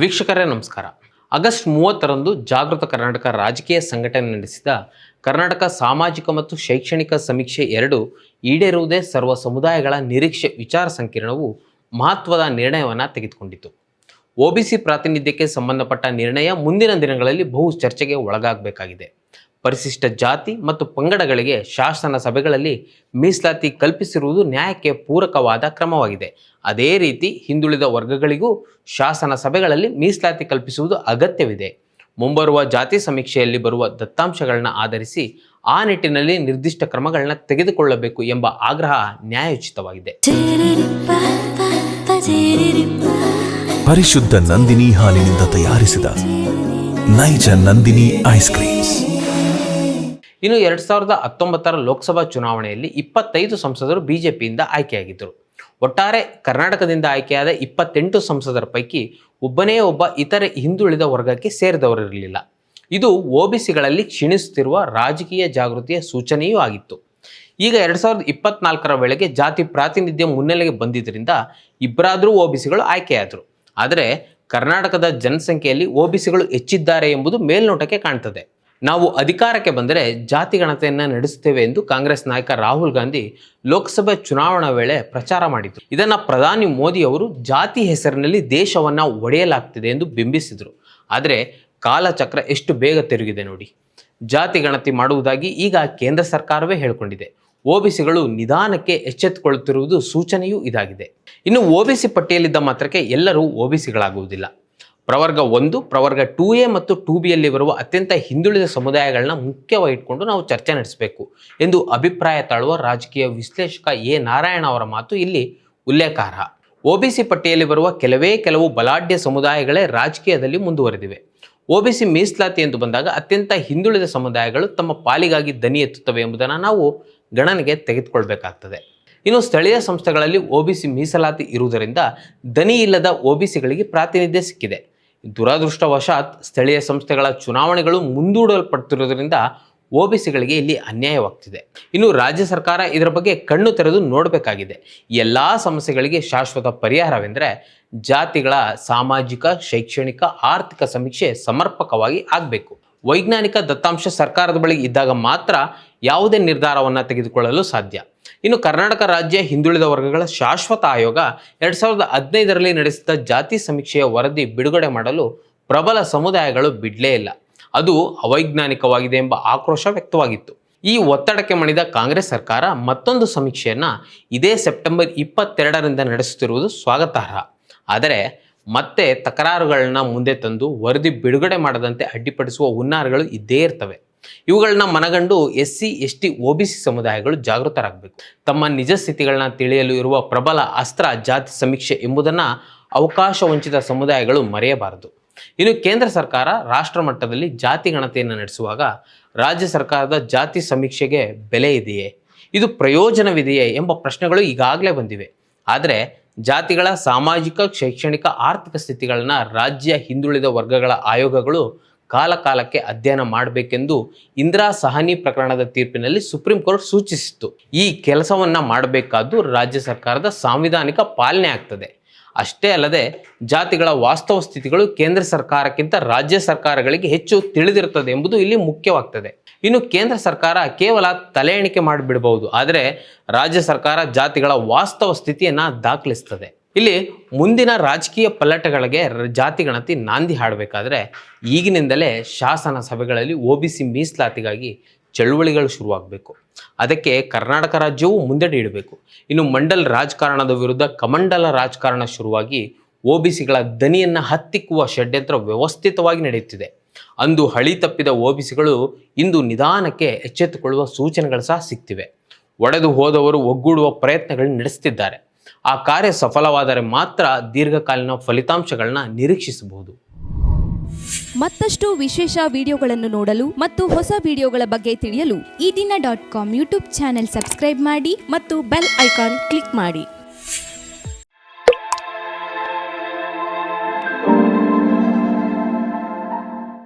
ವೀಕ್ಷಕರೇ, ನಮಸ್ಕಾರ. ಆಗಸ್ಟ್ ಮೂವತ್ತರಂದು ಜಾಗೃತ ಕರ್ನಾಟಕ ರಾಜಕೀಯ ಸಂಘಟನೆ ನಡೆಸಿದ ಕರ್ನಾಟಕ ಸಾಮಾಜಿಕ ಮತ್ತು ಶೈಕ್ಷಣಿಕ ಸಮೀಕ್ಷೆ ಎರಡು ಈಡೇರುವುದೇ ಸರ್ವ ಸಮುದಾಯಗಳ ನಿರೀಕ್ಷೆ ವಿಚಾರ ಸಂಕಿರಣವು ಮಹತ್ವದ ನಿರ್ಣಯವನ್ನು ತೆಗೆದುಕೊಂಡಿತು. ಒಬಿಸಿ ಪ್ರಾತಿನಿಧ್ಯಕ್ಕೆ ಸಂಬಂಧಪಟ್ಟ ನಿರ್ಣಯ ಮುಂದಿನ ದಿನಗಳಲ್ಲಿ ಬಹು ಚರ್ಚೆಗೆ ಒಳಗಾಗಬೇಕಾಗಿದೆ. ಪರಿಶಿಷ್ಟ ಜಾತಿ ಮತ್ತು ಪಂಗಡಗಳಿಗೆ ಶಾಸನ ಸಭೆಗಳಲ್ಲಿ ಮೀಸಲಾತಿ ಕಲ್ಪಿಸಿರುವುದು ನ್ಯಾಯಕ್ಕೆ ಪೂರಕವಾದ ಕ್ರಮವಾಗಿದೆ. ಅದೇ ರೀತಿ ಹಿಂದುಳಿದ ವರ್ಗಗಳಿಗೂ ಶಾಸನ ಸಭೆಗಳಲ್ಲಿ ಮೀಸಲಾತಿ ಕಲ್ಪಿಸುವುದು ಅಗತ್ಯವಿದೆ. ಮುಂಬರುವ ಜಾತಿ ಸಮೀಕ್ಷೆಯಲ್ಲಿ ಬರುವ ದತ್ತಾಂಶಗಳನ್ನು ಆಧರಿಸಿ ಆ ನಿಟ್ಟಿನಲ್ಲಿ ನಿರ್ದಿಷ್ಟ ಕ್ರಮಗಳನ್ನ ತೆಗೆದುಕೊಳ್ಳಬೇಕು ಎಂಬ ಆಗ್ರಹ ನ್ಯಾಯೋಚಿತವಾಗಿದೆ. ಪರಿಶುದ್ಧ ನಂದಿನಿ ಹಾಲಿನಿಂದ ತಯಾರಿಸಿದ ನೈಜ ನಂದಿನಿ ಐಸ್ ಕ್ರೀಮ್ಸ್. ಇನ್ನು ಎರಡ್ ಸಾವಿರದ ಹತ್ತೊಂಬತ್ತರ ಲೋಕಸಭಾ ಚುನಾವಣೆಯಲ್ಲಿ ಇಪ್ಪತ್ತೈದು ಸಂಸದರು ಬಿಜೆಪಿಯಿಂದ ಆಯ್ಕೆಯಾಗಿದ್ದರು. ಒಟ್ಟಾರೆ ಕರ್ನಾಟಕದಿಂದ ಆಯ್ಕೆಯಾದ ಇಪ್ಪತ್ತೆಂಟು ಸಂಸದರ ಪೈಕಿ ಒಬ್ಬನೇ ಒಬ್ಬ ಇತರೆ ಹಿಂದುಳಿದ ವರ್ಗಕ್ಕೆ ಸೇರಿದವರಿರಲಿಲ್ಲ. ಇದು ಒಬಿಸಿಗಳಲ್ಲಿ ಕ್ಷೀಣಿಸುತ್ತಿರುವ ರಾಜಕೀಯ ಜಾಗೃತಿಯ ಸೂಚನೆಯೂ ಆಗಿತ್ತು. ಈಗ ಎರಡ್ ಸಾವಿರದ ಇಪ್ಪತ್ನಾಲ್ಕರ ವೇಳೆಗೆ ಜಾತಿ ಪ್ರಾತಿನಿಧ್ಯ ಮುನ್ನೆಲೆಗೆ ಬಂದಿದ್ದರಿಂದ ಇಬ್ಬರಾದರೂ ಒಬಿಸಿಗಳು ಆಯ್ಕೆಯಾದರು. ಆದರೆ ಕರ್ನಾಟಕದ ಜನಸಂಖ್ಯೆಯಲ್ಲಿ ಒಬಿಸಿಗಳು ಹೆಚ್ಚಿದ್ದಾರೆ ಎಂಬುದು ಮೇಲ್ನೋಟಕ್ಕೆ ಕಾಣ್ತದೆ. ನಾವು ಅಧಿಕಾರಕ್ಕೆ ಬಂದರೆ ಜಾತಿ ಗಣತೆಯನ್ನು ನಡೆಸುತ್ತೇವೆ ಎಂದು ಕಾಂಗ್ರೆಸ್ ನಾಯಕ ರಾಹುಲ್ ಗಾಂಧಿ ಲೋಕಸಭೆ ಚುನಾವಣಾ ವೇಳೆ ಪ್ರಚಾರ ಮಾಡಿದರು. ಇದನ್ನು ಪ್ರಧಾನಿ ಮೋದಿ ಅವರು ಜಾತಿ ಹೆಸರಿನಲ್ಲಿ ದೇಶವನ್ನ ಒಡೆಯಲಾಗ್ತಿದೆ ಎಂದು ಬಿಂಬಿಸಿದರು. ಆದರೆ ಕಾಲಚಕ್ರ ಎಷ್ಟು ಬೇಗ ತಿರುಗಿದೆ ನೋಡಿ. ಜಾತಿ ಗಣತಿ ಮಾಡುವುದಾಗಿ ಈಗ ಕೇಂದ್ರ ಸರ್ಕಾರವೇ ಹೇಳಿಕೊಂಡಿದೆ. ಒಬಿಸಿಗಳು ನಿಧಾನಕ್ಕೆ ಎಚ್ಚೆತ್ತುಕೊಳ್ಳುತ್ತಿರುವುದು ಸೂಚನೆಯೂ ಇದಾಗಿದೆ. ಇನ್ನು ಒಬಿಸಿ ಪಟ್ಟಿಯಲ್ಲಿದ್ದ ಮಾತ್ರಕ್ಕೆ ಎಲ್ಲರೂ ಒಬಿಸಿಗಳಾಗುವುದಿಲ್ಲ ಪ್ರವರ್ಗ ಒಂದು, ಪ್ರವರ್ಗ ಟೂ ಎ ಮತ್ತು ಟೂ ಬಿಯಲ್ಲಿ ಬರುವ ಅತ್ಯಂತ ಹಿಂದುಳಿದ ಸಮುದಾಯಗಳನ್ನ ಮುಖ್ಯವಾಗಿಟ್ಕೊಂಡು ನಾವು ಚರ್ಚೆ ನಡೆಸಬೇಕು ಎಂದು ಅಭಿಪ್ರಾಯ ತಾಳುವ ರಾಜಕೀಯ ವಿಶ್ಲೇಷಕ ಎ ನಾರಾಯಣ ಅವರ ಮಾತು ಇಲ್ಲಿ ಉಲ್ಲೇಖಾರ್ಹ. ಒಬಿಸಿ ಪಟ್ಟಿಯಲ್ಲಿ ಬರುವ ಕೆಲವೇ ಕೆಲವು ಬಲಾಢ್ಯ ಸಮುದಾಯಗಳೇ ರಾಜಕೀಯದಲ್ಲಿ ಮುಂದುವರೆದಿವೆ. ಒಬಿಸಿ ಮೀಸಲಾತಿ ಎಂದು ಬಂದಾಗ ಅತ್ಯಂತ ಹಿಂದುಳಿದ ಸಮುದಾಯಗಳು ತಮ್ಮ ಪಾಲಿಗಾಗಿ ದನಿ ಎತ್ತುತ್ತವೆ ಎಂಬುದನ್ನು ನಾವು ಗಣನೆಗೆ ತೆಗೆದುಕೊಳ್ಬೇಕಾಗ್ತದೆ. ಇನ್ನು ಸ್ಥಳೀಯ ಸಂಸ್ಥೆಗಳಲ್ಲಿ ಒಬಿಸಿ ಮೀಸಲಾತಿ ಇರುವುದರಿಂದ ದನಿ ಇಲ್ಲದ ಒಬಿಸಿಗಳಿಗೆ ಪ್ರಾತಿನಿಧ್ಯ ಸಿಕ್ಕಿದೆ. ದುರದೃಷ್ಟವಶಾತ್ ಸ್ಥಳೀಯ ಸಂಸ್ಥೆಗಳ ಚುನಾವಣೆಗಳು ಮುಂದೂಡಲ್ಪಡ್ತಿರೋದ್ರಿಂದ ಒಬಿಸಿಗಳಿಗೆ ಇಲ್ಲಿ ಅನ್ಯಾಯವಾಗ್ತಿದೆ. ಇನ್ನು ರಾಜ್ಯ ಸರ್ಕಾರ ಇದರ ಬಗ್ಗೆ ಕಣ್ಣು ತೆರೆದು ನೋಡಬೇಕಾಗಿದೆ. ಎಲ್ಲ ಸಮಸ್ಯೆಗಳಿಗೆ ಶಾಶ್ವತ ಪರಿಹಾರವೆಂದರೆ ಜಾತಿಗಳ ಸಾಮಾಜಿಕ, ಶೈಕ್ಷಣಿಕ, ಆರ್ಥಿಕ ಸಮೀಕ್ಷೆ ಸಮರ್ಪಕವಾಗಿ ಆಗಬೇಕು. ವೈಜ್ಞಾನಿಕ ದತ್ತಾಂಶ ಸರ್ಕಾರದ ಬಳಿ ಇದ್ದಾಗ ಮಾತ್ರ ಯಾವುದೇ ನಿರ್ಧಾರವನ್ನು ತೆಗೆದುಕೊಳ್ಳಲು ಸಾಧ್ಯ. ಇನ್ನು ಕರ್ನಾಟಕ ರಾಜ್ಯ ಹಿಂದುಳಿದ ವರ್ಗಗಳ ಶಾಶ್ವತ ಆಯೋಗ ಎರಡ್ ಸಾವಿರದ ಹದಿನೈದರಲ್ಲಿ ನಡೆಸಿದ ಜಾತಿ ಸಮೀಕ್ಷೆಯ ವರದಿ ಬಿಡುಗಡೆ ಮಾಡಲು ಪ್ರಬಲ ಸಮುದಾಯಗಳು ಬಿಡಲೇ ಇಲ್ಲ. ಅದು ಅವೈಜ್ಞಾನಿಕವಾಗಿದೆ ಎಂಬ ಆಕ್ರೋಶ ವ್ಯಕ್ತವಾಗಿತ್ತು. ಈ ಒತ್ತಡಕ್ಕೆ ಮಣಿದ ಕಾಂಗ್ರೆಸ್ ಸರ್ಕಾರ ಮತ್ತೊಂದು ಸಮೀಕ್ಷೆಯನ್ನು ಇದೇ ಸೆಪ್ಟೆಂಬರ್ ಇಪ್ಪತ್ತೆರಡರಿಂದ ನಡೆಸುತ್ತಿರುವುದು ಸ್ವಾಗತಾರ್ಹ. ಆದರೆ ಮತ್ತೆ ತಕರಾರುಗಳನ್ನ ಮುಂದೆ ತಂದು ವರದಿ ಬಿಡುಗಡೆ ಮಾಡದಂತೆ ಅಡ್ಡಿಪಡಿಸುವ ಹುನ್ನಾರಗಳು ಇದ್ದೇ ಇರ್ತವೆ. ಇವುಗಳನ್ನ ಮನಗಂಡು S C S T O B C ಸಮುದಾಯಗಳು ಜಾಗೃತರಾಗಬೇಕು. ತಮ್ಮ ನಿಜ ಸ್ಥಿತಿಗಳನ್ನ ತಿಳಿಯಲು ಇರುವ ಪ್ರಬಲ ಅಸ್ತ್ರ ಜಾತಿ ಸಮೀಕ್ಷೆ ಎಂಬುದನ್ನು ಅವಕಾಶ ವಂಚಿತ ಸಮುದಾಯಗಳು ಮರೆಯಬಾರದು. ಇನ್ನು ಕೇಂದ್ರ ಸರ್ಕಾರ ರಾಷ್ಟ್ರ ಮಟ್ಟದಲ್ಲಿ ಜಾತಿ ಗಣತೆಯನ್ನು ನಡೆಸುವಾಗ ರಾಜ್ಯ ಸರ್ಕಾರದ ಜಾತಿ ಸಮೀಕ್ಷೆಗೆ ಬೆಲೆ ಇದೆಯೇ? ಇದು ಪ್ರಯೋಜನವಿದೆಯೇ ಎಂಬ ಪ್ರಶ್ನೆಗಳು ಈಗಾಗಲೇ ಬಂದಿವೆ. ಆದರೆ ಜಾತಿಗಳ ಸಾಮಾಜಿಕ, ಶೈಕ್ಷಣಿಕ, ಆರ್ಥಿಕ ಸ್ಥಿತಿಗಳನ್ನು ರಾಜ್ಯ ಹಿಂದುಳಿದ ವರ್ಗಗಳ ಆಯೋಗಗಳು ಕಾಲ ಕಾಲಕ್ಕೆ ಅಧ್ಯಯನ ಮಾಡಬೇಕೆಂದು ಇಂದಿರಾ ಸಹನಿ ಪ್ರಕರಣದ ತೀರ್ಪಿನಲ್ಲಿ ಸುಪ್ರೀಂ ಕೋರ್ಟ್ ಸೂಚಿಸಿತ್ತು. ಈ ಕೆಲಸವನ್ನು ಮಾಡಬೇಕಾದ್ದು ರಾಜ್ಯ ಸರ್ಕಾರದ ಸಾಂವಿಧಾನಿಕ ಪಾಲನೆ ಆಗ್ತದೆ. ಅಷ್ಟೇ ಅಲ್ಲದೆ ಜಾತಿಗಳ ವಾಸ್ತವ ಸ್ಥಿತಿಗಳು ಕೇಂದ್ರ ಸರ್ಕಾರಕ್ಕಿಂತ ರಾಜ್ಯ ಸರ್ಕಾರಗಳಿಗೆ ಹೆಚ್ಚು ತಿಳಿದಿರುತ್ತದೆ ಎಂಬುದು ಇಲ್ಲಿ ಮುಖ್ಯವಾಗ್ತದೆ. ಇನ್ನು ಕೇಂದ್ರ ಸರ್ಕಾರ ಕೇವಲ ತಲೆ ಎಣಿಕೆ ಮಾಡಿಬಿಡಬಹುದು, ಆದರೆ ರಾಜ್ಯ ಸರ್ಕಾರ ಜಾತಿಗಳ ವಾಸ್ತವ ಸ್ಥಿತಿಯನ್ನು ದಾಖಲಿಸ್ತದೆ. ಇಲ್ಲಿ ಮುಂದಿನ ರಾಜಕೀಯ ಪಲ್ಲಟಗಳಿಗೆ ಜಾತಿ ಗಣತಿ ನಾಂದಿ ಹಾಡಬೇಕಾದ್ರೆ ಈಗಿನಿಂದಲೇ ಶಾಸನ ಸಭೆಗಳಲ್ಲಿ ಒ ಬಿ ಸಿ ಮೀಸಲಾತಿಗಾಗಿ ಚಳುವಳಿಗಳು ಶುರುವಾಗಬೇಕು. ಅದಕ್ಕೆ ಕರ್ನಾಟಕ ರಾಜ್ಯವು ಮುಂದಡಿ ಇಡಬೇಕು ಇನ್ನು ಮಂಡಲ್ ರಾಜಕಾರಣದ ವಿರುದ್ಧ ಕಮಂಡಲ ರಾಜಕಾರಣ ಶುರುವಾಗಿ ಒ ಬಿ ಸಿಗಳ ದನಿಯನ್ನು ಹತ್ತಿಕ್ಕುವ ಷಡ್ಯಂತ್ರ ವ್ಯವಸ್ಥಿತವಾಗಿ ನಡೆಯುತ್ತಿದೆ. ಅಂದು ಹಳಿ ತಪ್ಪಿದ ಒ ಬಿ ಸಿಗಳು ಇಂದು ನಿಧಾನಕ್ಕೆ ಎಚ್ಚೆತ್ತುಕೊಳ್ಳುವ ಸೂಚನೆಗಳು ಸಹ ಸಿಗ್ತಿವೆ ಒಡೆದು ಹೋದವರು ಒಗ್ಗೂಡುವ ಪ್ರಯತ್ನಗಳನ್ನು ನಡೆಸುತ್ತಿದ್ದಾರೆ ಆ ಕಾರ್ಯ ಸಫಲವಾದರೆ ಮಾತ್ರ ದೀರ್ಘಕಾಲೀನ ಫಲಿತಾಂಶಗಳನ್ನ ನಿರೀಕ್ಷಿಸಬಹುದು. ಮತ್ತಷ್ಟು ವಿಶೇಷ ವಿಡಿಯೋಗಳನ್ನು ನೋಡಲು ಮತ್ತು ಹೊಸ ವಿಡಿಯೋಗಳ ಬಗ್ಗೆ ತಿಳಿಯಲು Eedina dot com YouTube channel subscribe ಮಾಡಿ ಮತ್ತು ಬೆಲ್ ಐಕಾನ್ ಕ್ಲಿಕ್ ಮಾಡಿ.